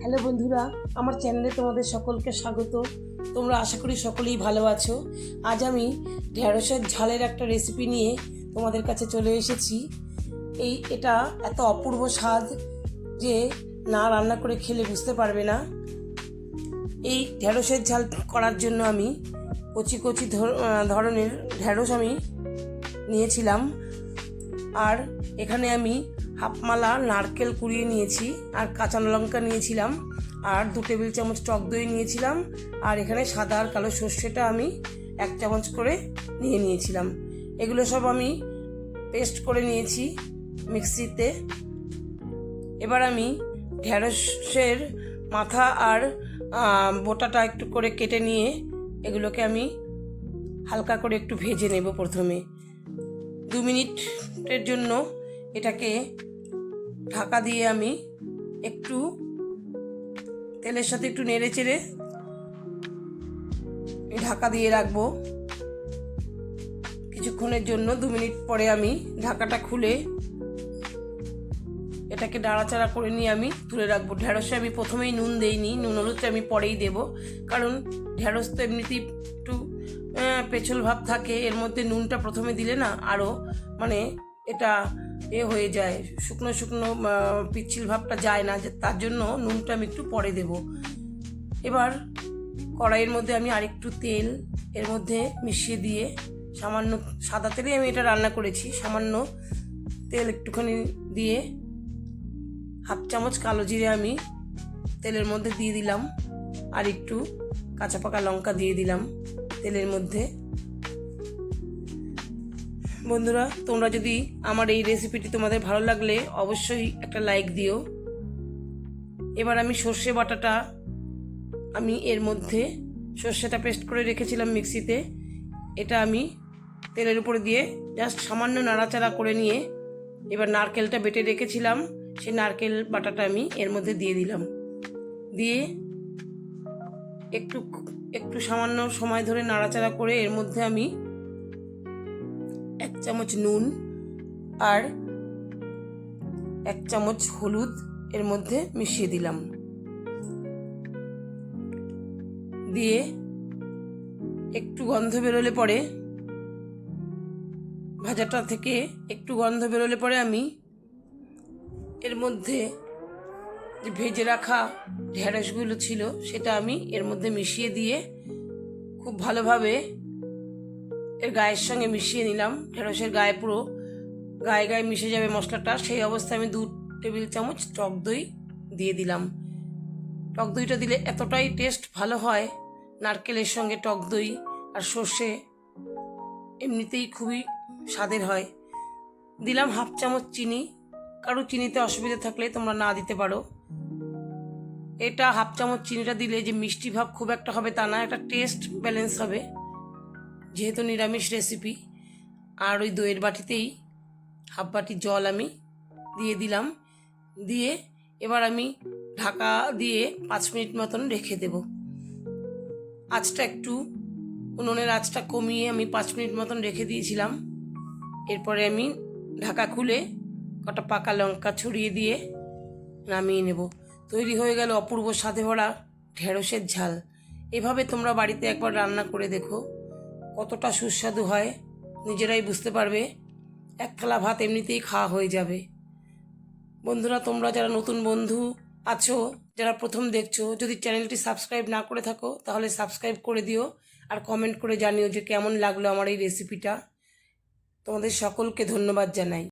Hello বন্ধুরা, আমার চ্যানেলে তোমাদের সকলকে স্বাগত। তোমরা আশা করি সকলেই ভালো আছো। আজ আমি ঢেঁড়সের ঝালের একটা রেসিপি নিয়ে তোমাদের কাছে চলে এসেছি। এই, এটা এত অপূর্ব স্বাদ যে না রান্না করে খেলে বুঝতে পারবে না। এই ঢেঁড়সের ঝাল করার জন্য আমি কচি কচি ধর- ধরনের ঢেঁড়স আমি নিয়েছিলাম। আর এখানে আমি হাফমালা, নারকেল কুড়িয়ে নিয়েছি আর কাঁচা লঙ্কা নিয়েছিলাম আর দু টেবিল চামচ টক দই নিয়েছিলাম আর এখানে সাদা আর কালো সর্ষেটা আমি এক চামচ করে নিয়ে নিয়েছিলাম। এগুলো সব আমি পেস্ট করে নিয়েছি মিক্সিতে। এবার আমি ঢেঁড়সের মাথা আর বোটাটা একটু করে কেটে নিয়ে এগুলোকে আমি হালকা করে একটু ভেজে নেব প্রথমে। দু মিনিটের জন্য এটাকে ঢাকা দিয়ে আমি একটু তেলের সাথে একটু নেড়ে চেড়ে ঢাকা দিয়ে রাখব। কিছুক্ষণের জন্য দু মিনিট পরে আমি ঢাকাটা খুলে এটাকে নাড়াচাড়া করে নিয়ে আমি তুলে রাখব। ঢেঁড়সে আমি প্রথমেই নুন দেইনি, নুন হলুদটা আমি পরেই দেব। কারণ ঢেঁড়স তো এমনিতেই একটু পেছল ভাব থাকে। এর মধ্যে নুনটা প্রথমে দিলে না আরও মানে এটা এ হয়ে যায়। শুকনো শুকনো পিচ্ছিল ভাবটা যায় না তার জন্য নুনটা আমি একটু পরে দেব। এবার কড়াইয়ের মধ্যে আমি আরেকটু তেল এর মধ্যে মিশিয়ে দিয়ে সামান্য, সাদা তেলেই আমি এটা রান্না করেছি, সামান্য তেল একটুখানি দিয়ে হাফ চামচ কালো জিরে আমি তেলের মধ্যে দিয়ে দিলাম। আর একটু কাঁচা পাকা লঙ্কা দিয়ে দিলাম তেলের মধ্যে। বন্ধুরা, তোমরা যদি আমার এই রেসিপিটি তোমাদের ভালো লাগলে অবশ্যই একটা লাইক দিও। এবার আমি সর্ষে বাটাটা আমি এর মধ্যে, সর্ষেটা পেস্ট করে রেখেছিলাম মিক্সিতে। এটা আমি তেলের উপরে দিয়ে জাস্ট সামান্য নাড়াচাড়া করে নিয়ে এবার নারকেলটা বেটে রেখেছিলাম। সেই নারকেল বাটাটা আমি এর মধ্যে দিয়ে দিলাম। দিয়ে একটু একটু সামান্য সময় ধরে নাড়াচাড়া করে এর মধ্যে আমি চামচ নুন আর এক চামচ হলুদ এর মধ্যে মিশিয়ে দিলাম। দিয়ে একটু গন্ধ বেরোলে পরে ভাজাটা থেকে একটু গন্ধ বেরোলে পরে আমি এর মধ্যে যে ভেজে রাখা ঢেঁড়সগুলো ছিল সেটা আমি এর মধ্যে মিশিয়ে দিয়ে খুব ভালোভাবে এর গায়ের সঙ্গে মিশিয়ে নিলাম। ঢেঁড়সের গায়ে পুরো গায়ে গায়ে মিশে যাবে মশলাটা। সেই অবস্থায় আমি দু টেবিল চামচ টক দই দিয়ে দিলাম। টক দইটা দিলে এতটাই টেস্ট ভালো হয়। নারকেলের সঙ্গে টক দই আর সর্ষে এমনিতেই খুবই স্বাদের হয়। দিলাম হাফ চামচ চিনি। কারও চিনিতে অসুবিধা থাকলে তোমরা না দিতে পারো। এটা হাফ চামচ চিনিটা দিলে যে মিষ্টি ভাব খুব একটা হবে তা না, একটা টেস্ট ব্যালেন্স হবে। যেহেতু নিরামিষ রেসিপি আর ওই দইয়ের বাটিতেই হাফ বাটি জল আমি দিয়ে দিলাম। দিয়ে এবার আমি ঢাকা দিয়ে পাঁচ মিনিট মতন রেখে দেব। আঁচটা একটু, উনুনের আঁচটা কমিয়ে আমি পাঁচ মিনিট মতন রেখে দিয়েছিলাম। এরপরে আমি ঢাকা খুলে কটা পাকা লঙ্কা ছড়িয়ে দিয়ে নামিয়ে নেব। তৈরি হয়ে গেল অপূর্ব স্বাদে ভরা ঢেঁড়সের ঝাল। এভাবে তোমরা বাড়িতে একবার রান্না করে দেখো। কতটা সুস্বাদু হয়, নিজেরাই বুঝতে পারবে। এক থালা ভাত এমনিতেই খাওয়া হয়ে যাবে। বন্ধুরা, তোমরা যারা নতুন বন্ধু আছো, যারা প্রথম দেখছ, যদি চ্যানেলটি সাবস্ক্রাইব না করে থাকো, তাহলে সাবস্ক্রাইব করে দিও আর কমেন্ট করে জানিও যে কেমন লাগল আমার এই রেসিপিটা তোমাদের সকলকে ধন্যবাদ জানাই।